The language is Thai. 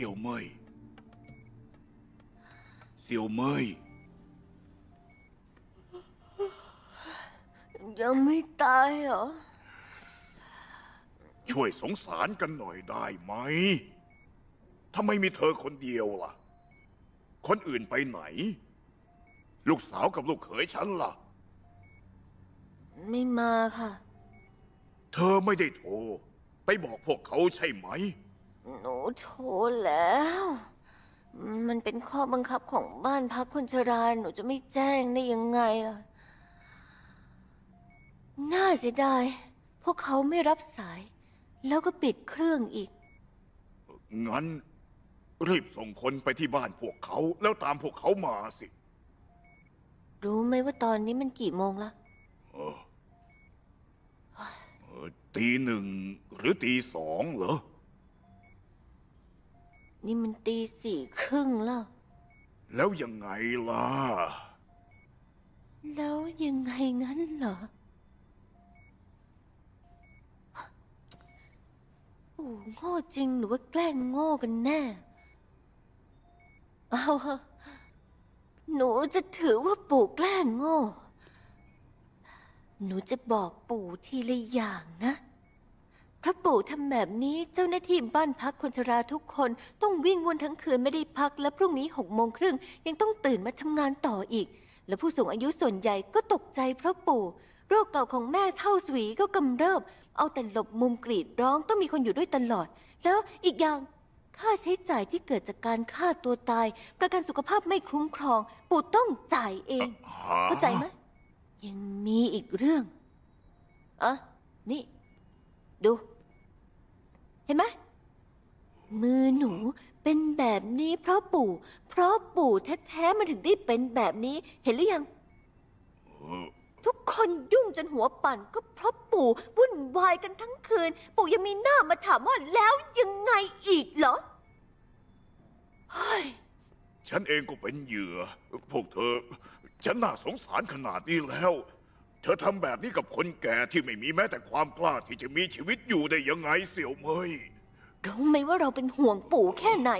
สี่ยวเมยเสี่ยวเมยยังไม่ตายเหรอ ช่วยสงสารกันหน่อยได้ไหมทำไมมีเธอคนเดียวล่ะ คนอื่นไปไหน ลูกสาวกับลูกเขยฉันล่ะ ไม่มาค่ะ เธอไม่ได้โทร ไปบอกพวกเขาใช่ไหม หนูโทรแล้ว มันเป็นข้อบังคับของบ้านพักคนชราหนูจะไม่แจ้งได้ยังไงล่ะ น่าเสียดาย พวกเขาไม่รับสาย แล้วก็ปิดเครื่องอีก งั้น รีบส่งคนไปที่บ้านพวกเขาแล้วตามพวกเขามาสิ รู้ไหมว่าตอนนี้มันกี่โมงละเออตีหนึ่งหรือตีสองเหรอ นี่มันตีสี่ครึ่งแล้ว แล้วยังไงล่ะ แล้วยังไงงั้นเหรอปู่โง่จริงหรือว่าแกล้งโง่กันแน่ เอาเถอะหนูจะถือว่าปู่แกล้งโง่ หนูจะบอกปู่ทีละอย่างนะเพ ระปู่ทำแบบนี้เจ้าหน้าที่บ้านพักคนชราทุกคนต้องวิ่งวนทั้งคืนไม่ได้พักและพรุ่งนี้หกโมงครึ่งยังต้องตื่นมาทำงานต่ออีก และผู้สูงอายุส่วนใหญ่ก็ตกใจเพราะปู่ โรคเก่าของแม่เท่าสวีก็กำเริบ เอาแต่หลบมุมกรีดร้องต้องมีคนอยู่ด้วยตลอด แล้วอีกอย่างค่าใช้จ่ายที่เกิดจากการฆ่าตัวตาย ประกันสุขภาพไม่คุ้มครอง ปู่ต้องจ่ายเอง เข้าใจไหมยังมีอีกเรื่องอะนี่ ดู เห็นไหมมือหนูเป็นแบบนี้เพราะปู่ เพราะปู่แท้ๆมันถึงได้เป็นแบบนี้ เห็นหรือยัง ทุกคนยุ่งจนหัวปั่นก็เพราะปู่วุ่นวายกันทั้งคืน ปู่ยังมีหน้ามาถามว่าแล้วยังไงอีกเหรอเฮ้ยฉันเองก็เป็นเหยื่อ พวกเธอ ฉันน่าสงสารขนาดนี้แล้ว ธอทำแบบนี้กับคนแก่ที่ไม่มีแม้แต่ความกล้าที่จะมีชีวิตอยู่ได้ยังไงเสี่ยวเมยรู้ไหมว่าเราเป็นห่วงปู่แค่ไหน